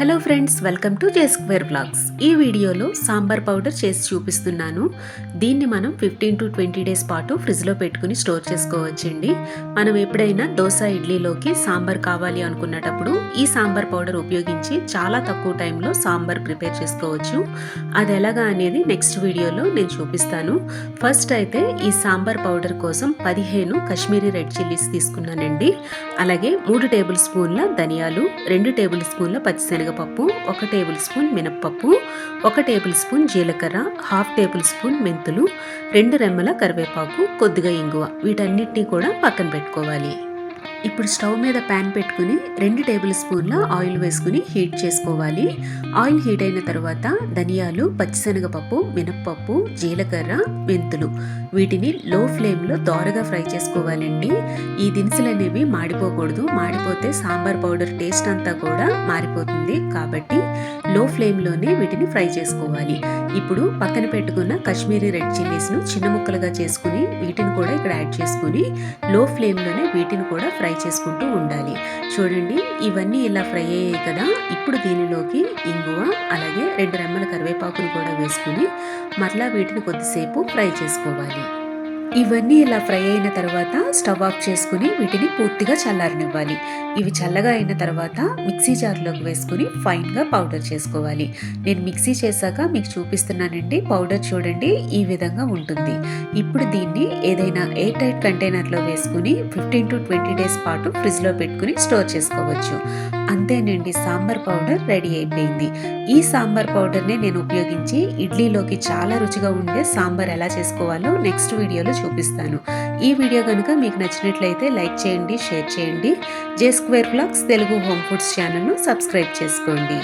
Hello friends welcome to J square blogs. ఈ వీడియోలో sambar powder చేసి చూపిస్తున్నాను. దీన్ని మనం ఫిఫ్టీన్ టు ట్వంటీ డేస్ పాటు ఫ్రిడ్జ్లో పెట్టుకుని స్టోర్ చేసుకోవచ్చండి. మనం ఎప్పుడైనా దోశ ఇడ్లీలోకి సాంబార్ కావాలి అనుకున్నటప్పుడు ఈ సాంబార్ పౌడర్ ఉపయోగించి చాలా తక్కువ టైంలో సాంబార్ ప్రిపేర్ చేసుకోవచ్చు. అది ఎలాగా అనేది నెక్స్ట్ వీడియోలో నేను చూపిస్తాను. ఫస్ట్ అయితే ఈ సాంబార్ పౌడర్ కోసం పదిహేను కాశ్మీరీ రెడ్ చిల్లీస్ తీసుకున్నానండి. అలాగే మూడు టేబుల్ స్పూన్ల ధనియాలు రెండు టేబుల్ స్పూన్ల శనగపప్పు ఒక టేబుల్ స్పూన్ మినప్పప్పు ఒక టేబుల్ స్పూన్ జీలకర్ర హాఫ్ టేబుల్ స్పూన్ మెంతులు రెండు రెమ్మల కరివేపాకు కొద్దిగా ఇంగువ. వీటన్నిటినీ కూడా పక్కన పెట్టుకోవాలి. ఇప్పుడు స్టవ్ మీద ప్యాన్ పెట్టుకుని రెండు టేబుల్ స్పూన్ల ఆయిల్ వేసుకుని హీట్ చేసుకోవాలి. ఆయిల్ హీట్ అయిన తర్వాత ధనియాలు పచ్చిశనగపప్పు మినప్పప్పు జీలకర్ర మెంతులు. వీటిని లో ఫ్లేమ్లో దోరగా ఫ్రై చేసుకోవాలండి. ఈ దినుసులు అనేవి మాడిపోకూడదు. మాడిపోతే సాంబార్ పౌడర్ టేస్ట్ అంతా కూడా మారిపోతుంది. కాబట్టి లో ఫ్లేమ్లోనే వీటిని ఫ్రై చేసుకోవాలి. ఇప్పుడు పక్కన పెట్టుకున్న కాశ్మీరీ రెడ్ చిల్లీస్ను చిన్న ముక్కలుగా చేసుకుని వీటిని కూడా ఇక్కడ యాడ్ చేసుకుని లో ఫ్లేమ్లోనే వీటిని కూడా ఫ్రై చేసుకుంటూ ఉండాలి. చూడండి ఇవన్నీ ఇలా ఫ్రై అయ్యాయి కదా! ఇప్పుడు దీనిలోకి ఇంగువ అలాగే రెండు రెమ్మల కరివేపాకును కూడా వేసుకుని మరలా వీటిని కొద్దిసేపు ఫ్రై చేసుకోవాలి. ఇవన్నీ ఇలా ఫ్రై అయిన తర్వాత స్టవ్ ఆఫ్ చేసుకుని వీటిని పూర్తిగా చల్లారనివ్వాలి. ఇవి చల్లగా అయిన తర్వాత మిక్సీ జార్లోకి వేసుకుని ఫైన్గా పౌడర్ చేసుకోవాలి. నేను మిక్సీ చేశాక మీకు చూపిస్తున్నానండి పౌడర్ చూడండి ఈ విధంగా ఉంటుంది. ఇప్పుడు దీన్ని ఏదైనా ఎయిర్ టైట్ కంటైనర్లో వేసుకుని ఫిఫ్టీన్ టు ట్వంటీ డేస్ పాటు ఫ్రిడ్జ్లో పెట్టుకుని స్టోర్ చేసుకోవచ్చు. అంతేనండి సాంబార్ పౌడర్ రెడీ అయిపోయింది. ఈ సాంబార్ పౌడర్ని నేను ఉపయోగించి ఇడ్లీలోకి చాలా రుచిగా ఉండే సాంబార్ ఎలా చేసుకోవాలో నెక్స్ట్ వీడియోలో చూపిస్తాను. ఈ వీడియో కనుక మీకు నచ్చినట్లయితే లైక్ చేయండి షేర్ చేయండి. J square blogs Telugu home foods ఛానల్ను సబ్స్క్రైబ్ చేసుకోండి.